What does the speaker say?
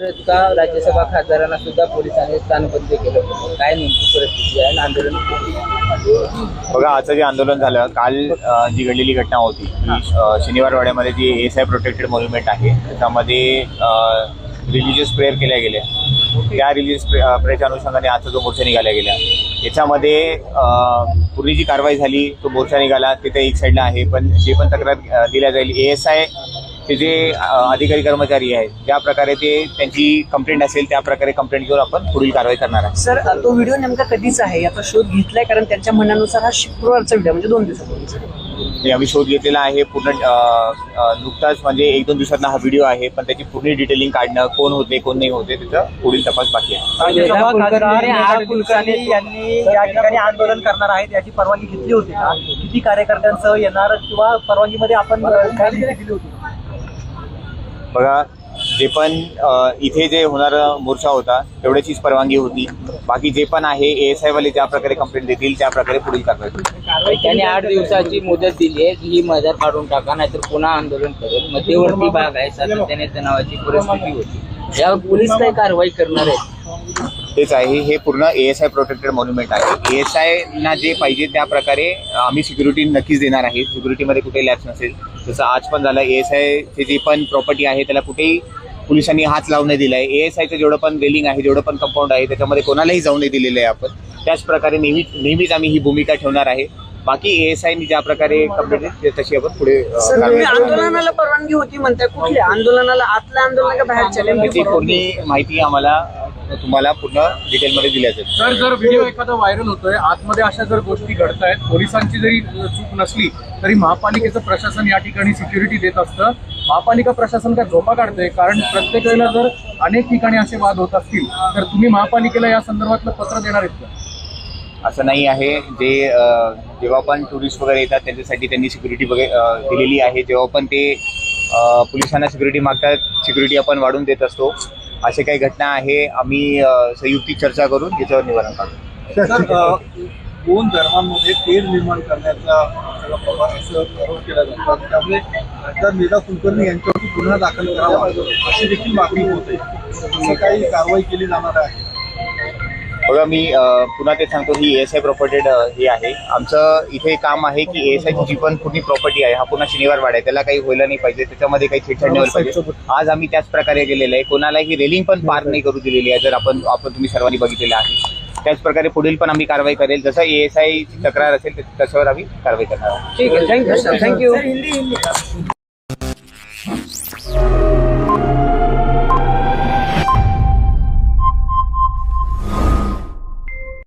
का राज्यसभा खासदारांना सुद्धा पोलिसांनी स्थानबद्ध केलं काय नेमकी परिस्थिती आहे? आंदोलन बघा आजचं जे आंदोलन झालं काल जी घडलेली घटना होती शनिवार वाड्यामध्ये शनिवारवाड्यामध्ये G S I protected monument आहे त्याच्यामध्ये रिलिजियस प्रेयर केल्या गेल्या. त्या रिलिजियस प्रेयरच्या अनुषंगाने आजचा जो मोर्चा निघाला गेला याच्यामध्ये पूर्वी जी कारवाई झाली तो मोर्चा निघाला तिथे एक साईडला आहे पण जे पण तक्रार दिल्या जाईल ए एस आय ते जे अधिकारी कर्मचारी आहेत ज्या प्रकारे ते त्यांची कंप्लेंट असेल त्या प्रकारे कंप्लेंट घेऊन आपण पुढील कारवाई करणार आहे. सर तो व्हिडिओ नेमका कधीचा आहे? याचा शोध घेतलाय कारण त्यांच्या म्हणण्यानुसार हा शुक्रवारचा व्हिडिओ म्हणजे दोन दिवसापूर्वीचा. आम्ही शोध घेतलेला आहे पूर्ण नुकताच म्हणजे एक दोन दिवसात हा व्हिडिओ आहे पण त्याची पूर्ण डिटेलिंग काढणं कोण होते कोण नाही होते त्याचा पुढील तपास बाकी आहे. कुलकर्णी यांनी या ठिकाणी आंदोलन करणार आहेत याची परवानगी घेतली होती का? किती कार्यकर्त्यांसह येणार किंवा परवानगीमध्ये आपण दिली होती. बघा जे पण इथे जे होणारा मोर्चा होता तेवढ्याचीच परवानगी होती. बाकी जे पण आहे ए एस ज्या प्रकारे कंप्लेंट देतील त्या प्रकारे पुढील कारवाई होईल. त्यांनी आठ दिवसाची मुदत दिली आहे की ही मदत काढून टाका नाहीतर पुन्हा आंदोलन करेल. मध्यवर्ती भाग आहे सातत्याने तणावाची परिस्थिती होती. यावर पोलीस काय कारवाई करणार आहेत? तेच आहे हे पूर्ण A S I protected monument आहे. ए एस आयना जे पाहिजे त्या प्रकारे आम्ही सिक्युरिटी नक्कीच देणार आहे. सिक्युरिटीमध्ये कुठेही लॅप्स नसेल. जसं आज पण झालं ए एस आयची जी पण प्रॉपर्टी आहे त्याला कुठेही पोलिसांनी हात लावून नाही दिला आहे ए एस आयचं जेवढं पण रेलिंग आहे जेवढं पण कंपाऊंड आहे त्याच्यामध्ये कोणालाही जाऊ नाही दिलेलं आहे आपण. त्याच प्रकारे नेहमीच नेहमीच आम्ही ही भूमिका ठेवणार आहे. बाकी ए एस आयनी ज्या प्रकारे कंप्लेंट तशी आपण पुढे कारवाई करू. आंदोलनाला परवानगी होती म्हणताय. कुठल्या आंदोलनाला आतल्या आंदोलन का बाहेरच्या त्याची पूर्ण माहिती आम्हाला? तुम्हाला पूर्ण डिटेलमध्ये दिल्या जाईल सर जर व्हिडिओ एखादा व्हायरल होतोय आतमध्ये अशा जर गोष्टी घडत आहेत पोलिसांची जरी चूक नसली तरी महापालिकेचं प्रशासन या ठिकाणी सिक्युरिटी देत असतं. महापालिका प्रशासन काय झोपा काढतंय? कारण प्रत्येक वेळेला जर अनेक ठिकाणी असे वाद होत असतील तर तुम्ही महापालिकेला या संदर्भातलं पत्र देणार आहेत का? असं नाही आहे. जे जेव्हा पण टुरिस्ट वगैरे येतात त्यांच्यासाठी त्यांनी सिक्युरिटी वगैरे दिलेली आहे. जेव्हा पण ते पोलिसांना सिक्युरिटी मागतात सिक्युरिटी आपण वाढून देत असतो. असे काही घटना आहे आम्ही अ, संयुक्तिक चर्चा करून याच्यावर निवारण अ, दोन धर्मांमध्ये तेढ निर्माण करण्याचा असं आरोप केला जातो त्यामुळे खासदार कुलकर्णी यांच्यावरती गुन्हा दाखल करावा अशी देखील मागणी होते काही कारवाई केली जाणार आहे? बघा मी पुन्हा ते सांगतो ही एस आय प्रॉपर्टेड हे आहे. आमचं इथे काम आहे की एस आयची जी पण पूर्ण प्रॉपर्टी आहे हा पुन्हा शनिवार वाडा आहे. त्याला काही व्हायला नाही पाहिजे त्याच्यामध्ये काही छेडछाड नाही व्हायला पाहिजे. आज आम्ही त्याच प्रकारे गेलेलं आहे. कोणालाही रेलिंग पण पार नाही करू दिलेली आहे जर आपण आपण तुम्ही सर्वांनी बघितलेलं आहे. त्याच प्रकारे पुढील पण आम्ही कारवाई करेल. जसं ए एस आयची तक्रार असेल त्याच्यावर आम्ही कारवाई करणार आहोत. ठीक आहे. Thank you sir thank you